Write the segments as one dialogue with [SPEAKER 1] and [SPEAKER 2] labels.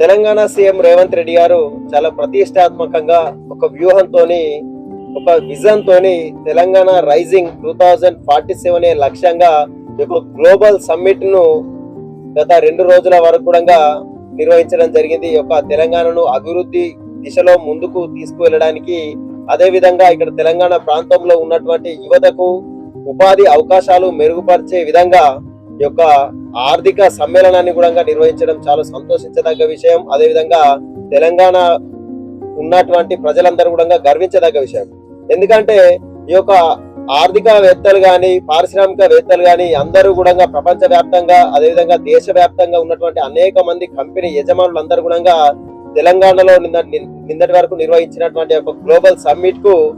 [SPEAKER 1] Telangana CM Revanth Reddy గారు చాలా ప్రతిష్టాత్మకంగా ఒక వ్యూహంతోని ఒక విజన్ తోని Telangana rising two thousand forty seven లక్ష్యంగా ఒక గ్లోబల్ సమ్మిట్ను గత రెండు రోజుల వరకు కూడా నిర్వహించడం జరిగింది. ఈ యొక్క తెలంగాణను అభివృద్ధి దిశలో ముందుకు తీసుకువెళ్ళడానికి అదే విధంగా ఇక్కడ తెలంగాణ ప్రాంతంలో ఉన్నటువంటి యువతకు ఉపాధి అవకాశాలు మెరుగుపరిచే విధంగా ఈ యొక్క ఆర్థిక సమ్మేళనాన్ని కూడా నిర్వహించడం చాలా సంతోషించదగ్గ విషయం. అదే విధంగా తెలంగాణ ఉన్నటువంటి ప్రజలందరూ కూడా గర్వించదగ్గ విషయం. ఎందుకంటే ఈ యొక్క ఆర్థికవేత్తలు గాని పారిశ్రామికవేత్తలు గాని అందరూ కూడా ప్రపంచ వ్యాప్తంగా అదేవిధంగా దేశవ్యాప్తంగా ఉన్నటువంటి అనేక మంది కంపెనీ యజమానులు అందరూ కూడా తెలంగాణలో నిన్న నిన్నటి వరకు నిర్వహించినటువంటి ఒక గ్లోబల్ సమ్మిట్కు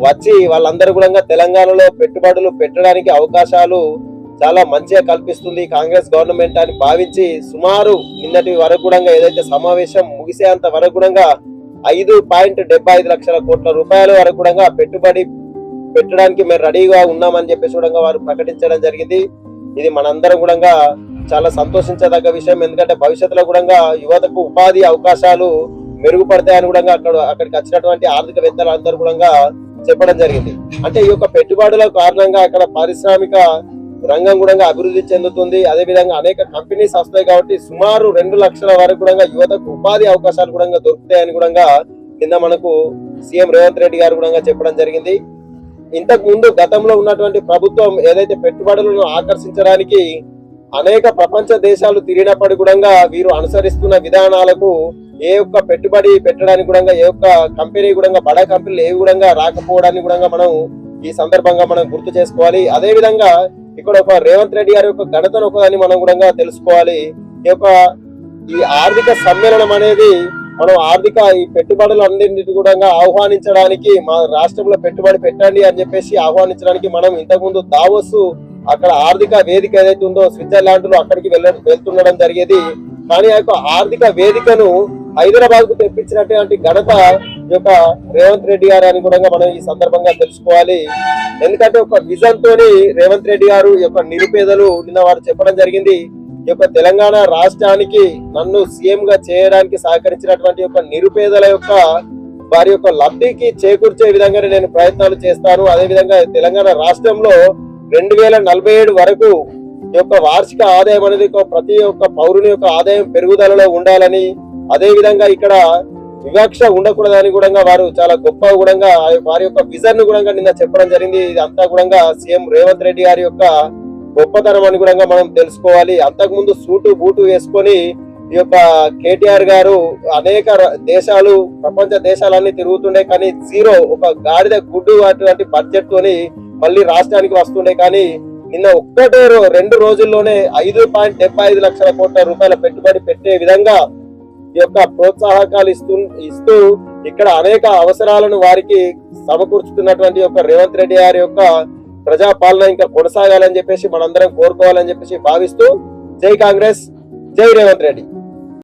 [SPEAKER 1] వచ్చి వాళ్ళందరూ కూడా తెలంగాణలో పెట్టుబడులు పెట్టడానికి అవకాశాలు చాలా మంచిగా కల్పిస్తుంది. కాంగ్రెస్ గవర్నమెంట్ అని భావించి సుమారు నిన్నటి వరకు కూడా ఏదైతే సమావేశం ముగిసేంత వరకు కూడా ఐదు పాయింట్ డెబ్బై ఐదు లక్షల కోట్ల రూపాయల వరకు కూడా పెట్టుబడి పెట్టడానికి మేము రెడీగా ఉన్నామని చెప్పేసి కూడా వారు ప్రకటించడం జరిగింది. ఇది మనందరం కూడా చాలా సంతోషించదగ్గ విషయం. ఎందుకంటే భవిష్యత్తులో కూడా యువతకు ఉపాధి అవకాశాలు మెరుగుపడతాయని కూడా అక్కడ అక్కడికి వచ్చినటువంటి ఆర్థికవేత్తలు అందరూ కూడా చెప్పడం జరిగింది. అంటే ఈ యొక్క పెట్టుబడుల కారణంగా అక్కడ పారిశ్రామిక రంగం కూడా అభివృద్ధి చెందుతుంది. అదే విధంగా అనేక కంపెనీస్ వస్తాయి కాబట్టి సుమారు రెండు లక్షల వరకు కూడా యువతకు ఉపాధి అవకాశాలు కూడా దొరుకుతాయని కూడా కింద మనకు సీఎం రేవంత్ రెడ్డి గారు కూడా చెప్పడం జరిగింది. ఇంతకు ముందు గతంలో ఉన్నటువంటి ప్రభుత్వం ఏదైతే పెట్టుబడులను ఆకర్షించడానికి అనేక ప్రపంచ దేశాలు తిరిగినప్పటి కూడా వీరు అనుసరిస్తున్న విధానాలకు ఏ ఒక్క పెట్టుబడి పెట్టడానికి కూడా ఏ ఒక్క కంపెనీ కూడా బడా కంపెనీలు ఏవి కూడా రాకపోవడానికి కూడా మనం ఈ సందర్భంగా మనం గుర్తు చేసుకోవాలి. అదే విధంగా ఇక్కడ ఒక రేవంత్ రెడ్డి గారి యొక్క ఘనతను ఒకదాన్ని మనం కూడా తెలుసుకోవాలి. ఈ యొక్క ఈ ఆర్థిక సమ్మేళనం అనేది మనం ఆర్థిక ఈ పెట్టుబడులు అన్నింటిని కూడా ఆహ్వానించడానికి మా రాష్ట్రంలో పెట్టుబడి పెట్టండి అని చెప్పేసి ఆహ్వానించడానికి మనం ఇంతకుముందు దావోస్ అక్కడ ఆర్థిక వేదిక ఏదైతే ఉందో స్విట్జర్లాండ్లో అక్కడికి వెళ్ళ వెళ్తుండడం జరిగేది. కానీ ఆ యొక్క ఆర్థిక వేదికను హైదరాబాద్కు తెప్పించినటువంటి ఘనత ఈ యొక్క రేవంత్ రెడ్డి గారు అని కూడా మనం ఈ సందర్భంగా తెలుసుకోవాలి. ఎందుకంటే ఒక విజన్ తోని రేవంత్ రెడ్డి గారు యొక్క నిరుపేదలు నిన్న వారు చెప్పడం జరిగింది. ఈ యొక్క తెలంగాణ రాష్ట్రానికి నన్ను సీఎం గా చేయడానికి సహకరించినటువంటి యొక్క నిరుపేదల యొక్క వారి యొక్క లబ్ధికి చేకూర్చే విధంగానే నేను ప్రయత్నాలు చేస్తాను. అదే విధంగా తెలంగాణ రాష్ట్రంలో రెండు వేల నలభై ఏడు వరకు యొక్క వార్షిక ఆదాయం అనేది ఒక ప్రతి ఒక్క పౌరుని యొక్క ఆదాయం పెరుగుదలలో ఉండాలని అదే విధంగా ఇక్కడ వివక్ష ఉండకూడదని కూడా వారు చాలా గొప్ప కూడా వారి యొక్క విజన్ కూడా నిన్న చెప్పడం జరిగింది. ఇది అంతా కూడా సీఎం రేవంత్ రెడ్డి గారి యొక్క గొప్పతనం అని కూడా మనం తెలుసుకోవాలి. అంతకుముందు సూటు బూటు వేసుకొని ఈ యొక్క కేటీఆర్ గారు అనేక దేశాలు ప్రపంచ దేశాలన్నీ తిరుగుతుండే కానీ జీరో ఒక గాడిద గుడ్డు అటువంటి బడ్జెట్ తోని మళ్ళీ రాష్ట్రానికి వస్తుండే కానీ నిన్న ఒక్కటే రో- రెండు రోజుల్లోనే ఐదు పాయింట్ డెబ్బై ఐదు లక్షల కోట్ల రూపాయల పెట్టుబడి పెట్టే విధంగా యొక్క ప్రోత్సాహకాలు ఇస్తూ ఇస్తూ ఇక్కడ అనేక అవసరాలను వారికి సమకూర్చుతున్నటువంటి యొక్క రేవంత్ రెడ్డి గారి యొక్క ప్రజాపాలన ఇంకా కొనసాగాలని చెప్పేసి మనందరం కోరుకోవాలని చెప్పేసి భావిస్తూ జై కాంగ్రెస్ జై రేవంత్ రెడ్డి.